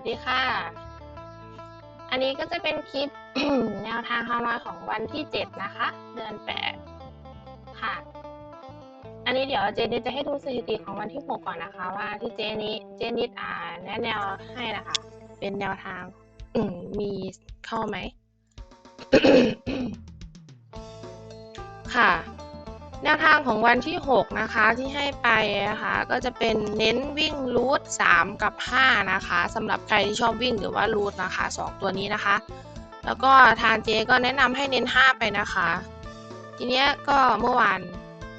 วัสดีค่ะ อันนี้ก็จะเป็นคลิปแนวทางฮานอยของวันที่ 7 นะคะ เดือน 8 ค่ะ อันนี้เดี๋ยวเจนิดจะให้ดูสถิติของวันที่ 6 ก่อนนะคะ ว่าที่เจนิดเจนิดอ่าแนะแนวให้นะคะ เป็นแนวทางมีเข้าไหม ค่ะ แนวทางของวันที่ 6 นะคะที่ให้ไปนะคะก็จะเป็นเน้นวิ่งรูท3กับ 5 นะคะสำหรับใครที่ชอบวิ่งหรือว่ารูทนะคะ 2 ตัวนี้นะคะ แล้วก็ทางเจก็แนะนำให้เน้น 5 ไปนะคะ ทีเนี้ยก็เมื่อวาน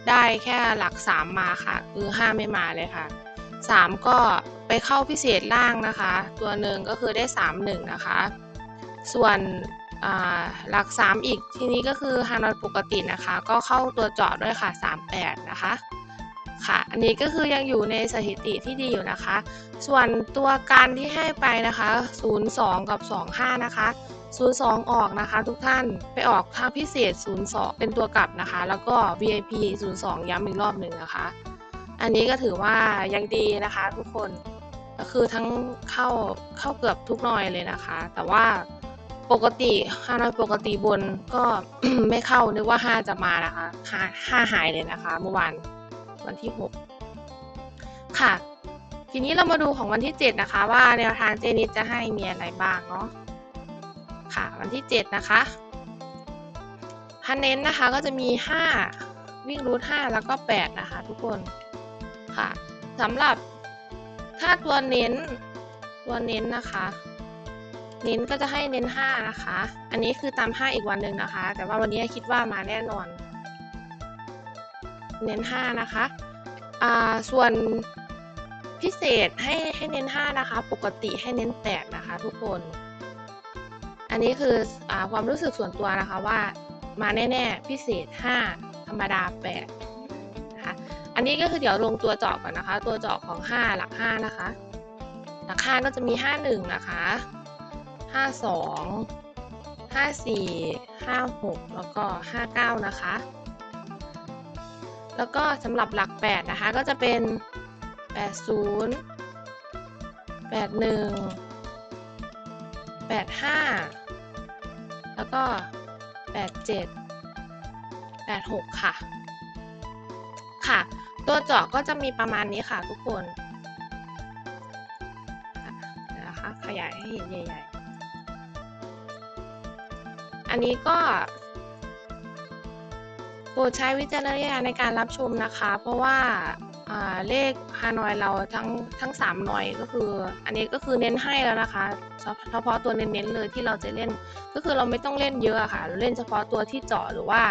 ได้แค่หลัก 3 มาค่ะ คือ 5 ไม่มาเลยค่ะ 3 ก็ไปเข้าพิเศษล่างนะคะ ตัวหนึ่งก็คือได้ 3 1 นะคะ ส่วน หลัก 3 อีกทีนี้ก็คือฮานอยปกตินะคะ ก็เข้าตัวเจาะด้วยค่ะ 38 นะคะค่ะ อันนี้ก็คือยังอยู่ในสถิติที่ดีอยู่นะคะ ส่วนตัวการที่ให้ไปนะคะ 02 กับ 25 นะคะ 02 ออกนะคะ ทุกท่านไปออกทางพิเศษ 02 เป็นตัวกลับนะคะ แล้วก็ VIP 02 ย้ำอีกรอบหนึ่งนะคะ อันนี้ก็ถือว่ายังดีนะคะทุกคนก็คือทั้งเข้าเข้าเกือบทุกหน่อยเลยนะคะ แต่ว่า ปกติฮานอยปกติบนก็ไม่เข้านึกว่า5จะมานะคะห้าห้าหายเลยนะคะ เมื่อวานวันที่6ค่ะ ทีนี้เรามาดูของวันที่7นะคะ ว่าแนวทางเจนิดจะให้มีอะไรบ้างเนาะค่ะ วันที่7นะคะฮันเน้นนะคะก็จะมี5วิ่งรูท5แล้วก็8นะคะ ทุกคนค่ะสำหรับถ้าตัวเน้นตัวเน้นนะคะ เน้นก็จะให้เน้น 5 นะคะ อันนี้คือตาม 5 อีกวันหนึ่งนะคะ แต่ว่าวันนี้คิดว่ามาแน่นอน เน้น 5 นะคะอ่าส่วนพิเศษให้ให้เน้น 5 นะคะ ปกติให้เน้น 8 นะคะ ทุกคน อันนี้คืออความรู้สึกส่วนตัวนะคะว่ามาแน่ๆ พิเศษ 5 ธรรมดา 8 นะคะ อันนี้ก็คือเดี๋ยวลงตัวเจาะก่อนนะคะ ตัวเจาะของ 5 หลัก 5 นะคะ หลัก 5 ก็จะมี 51 นะคะ ห้าสองห้าสี่ห้าหกแล้วก็ห้าเก้านะคะ แล้วก็สำหรับหลักแปดนะคะก็จะเป็นแปดศูนย์แปดหนึ่งแปดห้าแล้วก็แปดเจ็ดแปดหกค่ะ ค่ะ ตัวเจาะก็จะมีประมาณนี้ค่ะทุกคนนะคะขยายให้เห็นใหญ่ๆ อันนี้ก็โปรดใช้วิจารณญาณในการรับชมนะคะ เพราะว่าเลขฮานอยเราทั้งทั้ง3หน่วยก็คือ อันนี้ก็คือเน้นให้แล้วนะคะ เฉพาะตัวเน้นๆเลยที่เราจะเล่น ก็คือเราไม่ต้องเล่นเยอะค่ะ เราเล่นเฉพาะตัวที่เจาะหรือว่า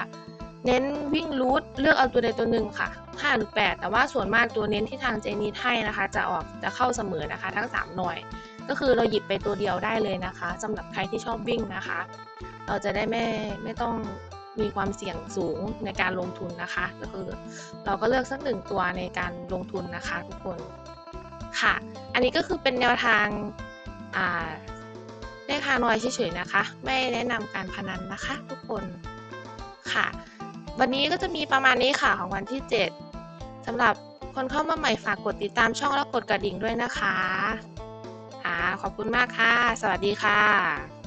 เน้นวิ่งรูทเลือกเอาตัวใดตัวหนึ่งค่ะ5หรือ8แต่ว่าส่วนมากตัวเน้นที่ทางเจนีให้นะคะ จะออกจะเข้าเสมอนะคะ ทั้ง3หน่วยก็คือเราหยิบไปตัวเดียวได้เลยนะคะสำหรับใครที่ชอบวิ่งนะคะ เราจะได้ไม่ไม่ต้องมีความเสี่ยงสูงในการลงทุนนะคะ ก็คือเราก็เลือกสักหนึ่งตัวในการลงทุนนะคะทุกคนค่ะ อันนี้ก็คือเป็นแนวทางอ่าเลขฮานอยเฉยๆนะคะ ไม่แนะนำการพนันนะคะ ทุกคนค่ะ วันนี้ก็จะมีประมาณนี้ค่ะของวันที่ 7สำหรับคนเข้ามาใหม่ฝากกดติดตามช่องแล้วกดกระดิ่งด้วยนะคะค่ะขอบคุณมากค่ะ สวัสดีค่ะ